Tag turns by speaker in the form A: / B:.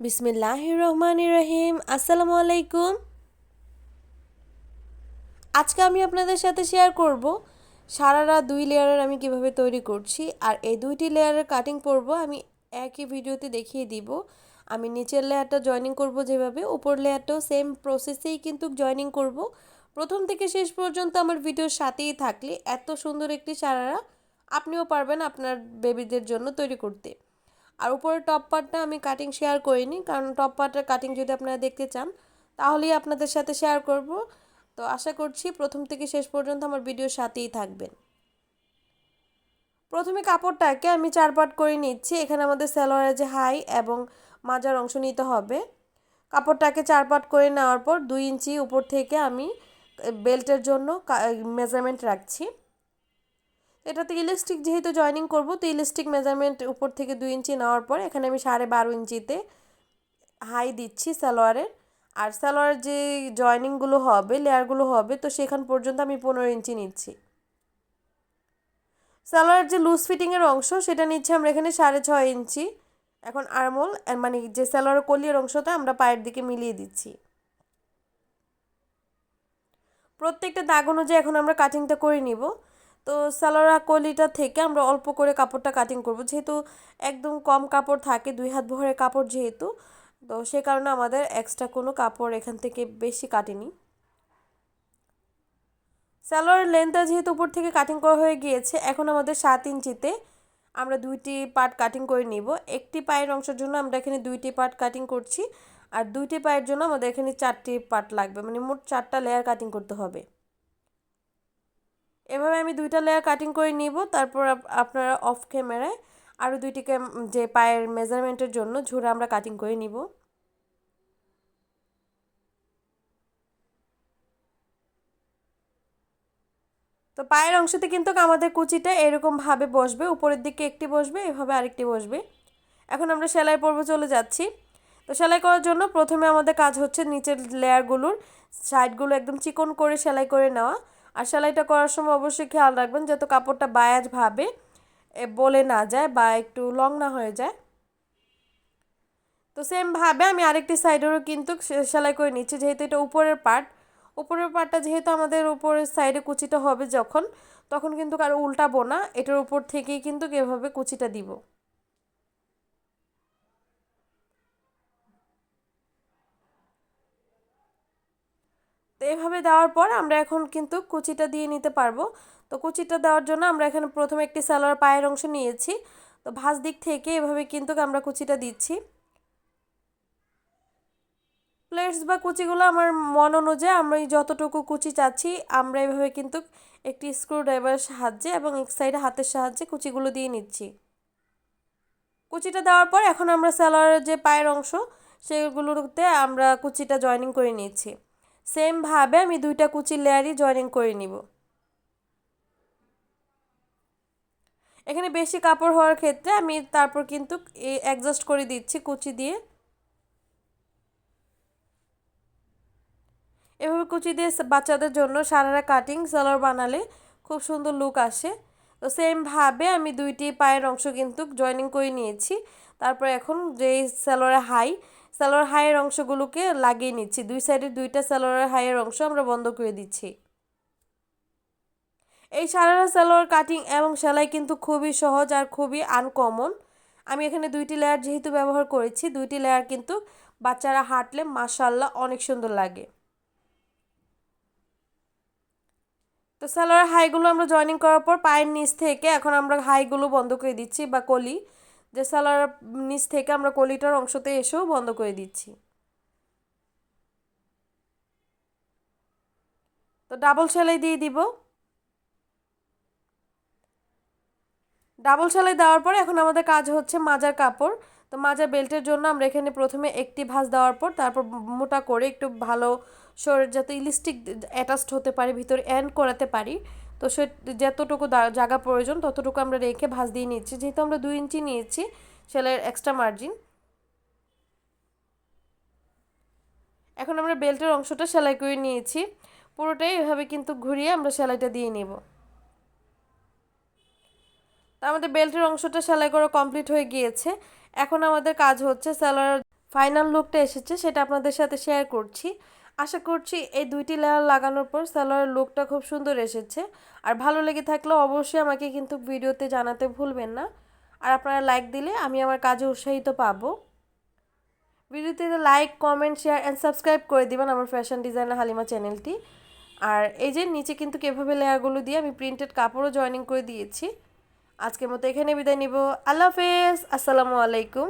A: বিসমিল্লাহ রহমান রহিম। আসসালামু আলাইকুম। আজকে আমি আপনাদের সাথে শেয়ার করব সারারা দুই লেয়ারের আমি কীভাবে তৈরি করছি, আর এই দুইটি লেয়ারের কাটিং করব, আমি একই ভিডিওতে দেখিয়ে দিব। আমি নিচের লেয়ারটা জয়েনিং করব যেভাবে, উপর লেয়ারটাও সেম প্রসেসেই কিন্তু জয়েনিং করব। প্রথম থেকে শেষ পর্যন্ত আমার ভিডিওর সাথেই থাকলে এত সুন্দর একটি সারারা আপনিও পারবেন আপনার বেবিদের জন্য তৈরি করতে। আর উপরে টপ পার্টটা আমি কাটিং শেয়ার করিনি, কারণ টপ পার্টের কাটিং যদি আপনারা দেখতে চান, তাহলেই আপনাদের সাথে শেয়ার করব। তো আশা করছি প্রথম থেকে শেষ পর্যন্ত আমার ভিডিওর সাথেই থাকবেন। প্রথমে কাপড়টাকে আমি চার পাট করে নিচ্ছি। এখানে আমাদের সালোয়ারের যে হাই এবং মাজার অংশ নিতে হবে। কাপড়টাকে চার পাট করে নেওয়ার পর দুই ইঞ্চি উপর থেকে আমি বেল্টের জন্য মেজারমেন্ট রাখছি। এটাতে ইলাস্টিক যেহেতু জয়নিং করব, তো ইলাস্টিক মেজারমেন্ট উপর থেকে দুই ইঞ্চি নেওয়ার পর এখানে আমি সাড়ে বারো ইঞ্চিতে হাই দিচ্ছি সালোয়ারের। আর সালোয়ারের যে জয়নিংগুলো হবে লেয়ারগুলো হবে, তো সেখান পর্যন্ত আমি পনেরো ইঞ্চি নিচ্ছি। সালোয়ারের যে লুজ ফিটিংয়ের অংশ, সেটা নিচ্ছি আমরা এখানে সাড়ে ছয় ইঞ্চি। এখন আরমোল মানে যে সালোয়ারের কলিয়ার অংশটা আমরা পায়ের দিকে মিলিয়ে দিচ্ছি। প্রত্যেকটা দাগ অনুযায়ী এখন আমরা কাটিংটা করে নিব। তো সালোয়ার কলিটা থেকে আমরা অল্প করে কাপড়টা কাটিং করব। যেহেতু একদম কম কাপড় থাকে, দুই হাত ভরে কাপড় যেহেতু, তো সে কারণে আমাদের এক্সট্রা কোনো কাপড় এখান থেকে বেশি কাটেনি। সালোয়ারের লেন্থটা যেহেতু উপর থেকে কাটিং করা হয়ে গিয়েছে, এখন আমাদের সাত ইঞ্চিতে আমরা দুইটি পার্ট কাটিং করে নিব। একটি পায়ের অংশের জন্য আমরা এখানে দুইটি পার্ট কাটিং করছি, আর দুইটি পায়ের জন্য আমাদের এখানে চারটি পার্ট লাগবে। মানে মোট চারটা লেয়ার কাটিং করতে হবে। এভাবে আমি দুইটা লেয়ার কাটিং করে নিব। তারপর আপনারা অফ ক্যামেরায় আরও দুইটিকে যে পায়ের মেজারমেন্টের জন্য ঝুড়ে আমরা কাটিং করে নিব। তো পায়ের অংশতে কিন্তু আমাদের কুচিটা এরকমভাবে বসবে, উপরের দিকে একটি বসবে, এভাবে আরেকটি বসবে। এখন আমরা সেলাই পর্ব চলে যাচ্ছি। তো সেলাই করার জন্য প্রথমে আমাদের কাজ হচ্ছে নিচের লেয়ারগুলোর সাইডগুলো একদম চিকন করে সেলাই করে নেওয়া। আর সেলাইটা করার সময় অবশ্যই খেয়াল রাখবেন যাতে কাপড়টা বায়াজ বায়াজভাবে বলে না যায় বা একটু লং না হয়ে যায়। তো সেমভাবে আমি আরেকটি সাইডেরও কিন্তু সেলাই করে নিচ্ছি যেহেতু এটা উপরের পার্ট উপরের পার্টটা যেহেতু আমাদের উপরের সাইডে কুচিটা হবে যখন, তখন কিন্তু কারও উল্টাবো না, এটার উপর থেকেই কিন্তু এভাবে কুচিটা দিব। তো এভাবে দেওয়ার পর আমরা এখন কিন্তু কুচিটা দিয়ে নিতে পারব। তো কুচিটা দেওয়ার জন্য আমরা এখানে প্রথমে একটি সালোয়ার পায়ের অংশ নিয়েছি। তো ভাঁজ দিক থেকে এভাবে কিন্তু আমরা কুচিটা দিচ্ছি। প্লেটস বা কুচিগুলো আমার মন অনুযায়ী আমরা যতটুকু কুচি চাচ্ছি, আমরা এভাবে কিন্তু একটি স্ক্রু ড্রাইভারের সাহায্যে এবং এক সাইডে হাতের সাহায্যে কুচিগুলো দিয়ে নিচ্ছি। কুচিটা দেওয়ার পর এখন আমরা স্যালোয়ারের যে পায়ের অংশ, সেগুলোতে আমরা কুচিটা জয়েনিং করে নিচ্ছি। সেমভাবে আমি দুইটা কুচির লেয়ারই জয়েনিং করে নিব। এখানে বেশি কাপড় হওয়ার ক্ষেত্রে আমি তারপর কিন্তু অ্যাডজাস্ট করে দিচ্ছি কুচি দিয়ে। এভাবে কুচি দিয়ে বাচ্চাদের জন্য সারারা কাটিং সালোয়ার বানালে খুব সুন্দর লুক আসে। তো সেমভাবে আমি দুইটি পায়ের অংশ কিন্তু জয়েনিং করে নিয়েছি। তারপর এখন যেই সালোয়ারের হাই সালোয়ার হাইয়ের অংশগুলোকে লাগিয়ে নিচ্ছি। দুই সাইডে দুইটা সালোয়ারের হাইয়ের অংশ আমরা বন্ধ করে দিচ্ছি। এই সারারা সালোয়ার কাটিং এবং সেলাই কিন্তু খুবই সহজ আর খুবই আনকমন আমি এখানে দুইটি লেয়ার যেহেতু ব্যবহার করেছি, দুইটি লেয়ার কিন্তু বাচ্চারা হাঁটলে মাসাল্লাহ অনেক সুন্দর লাগে। তো সালোয়ার হাইগুলো আমরা জয়েনিং করার পর পায়ের নিচ থেকে এখন আমরা হাইগুলো বন্ধ করে দিচ্ছি বা কলি। যে সালার নিচ থেকে আমরা কলিটার অংশতে এসেও বন্ধ করে দিচ্ছি। তো ডাবল সেলাই দিয়ে দিব। ডাবল সেলাই দেওয়ার পর এখন আমাদের কাজ হচ্ছে মাজার কাপড়। তো মাজার বেল্টের জন্য আমরা এখানে প্রথমে একটি ভাঁজ দেওয়ার পর তারপর মোটা করে একটু ভালো শরীর যাতে ইলিস্টিক অ্যাটাচড হতে পারে, ভিতরে অ্যান্ড করাতে পারি। তো সে যতটুকু জায়গা প্রয়োজন ততটুকু আমরা রেখে ভাঁজ দিয়ে নিচ্ছি। যেহেতু আমরা দুই ইঞ্চি নিয়েছি সেলাইয়ের এক্সট্রা মার্জিন এখন আমরা বেল্টের অংশটা সেলাই করে নিয়েছি। পুরোটাই এভাবে কিন্তু ঘুরিয়ে আমরা সেলাইটা দিয়ে নেব। তা আমাদের বেল্টের অংশটা সেলাই করা কমপ্লিট হয়ে গিয়েছে। এখন আমাদের কাজ হচ্ছে সেলার ফাইনাল লুকটা এসেছে, সেটা আপনাদের সাথে শেয়ার করছি। আশা করছি এই দুইটি লেয়ার লাগানোর পর সালোয়ারের লুকটা খুব সুন্দর এসেছে। আর ভালো লেগে থাকলে অবশ্যই আমাকে কিন্তু ভিডিওতে জানাতে ভুলবেন না। আর আপনারা লাইক দিলে আমি আমার কাজে উৎসাহিত পাবো। ভিডিওতে like comment share and subscribe করে দিবেন আমার ফ্যাশন ডিজাইনার হালিমা চ্যানেলটি আর এই যে নিচে কিন্তু কীভাবে লেয়ারগুলো দিয়ে আমি প্রিন্টেড কাপড়ও জয়েনিং করে দিয়েছি। আজকের মতো এখানে বিদায় নিব। আল্লাহ হাফেজ। আসসালামু আলাইকুম।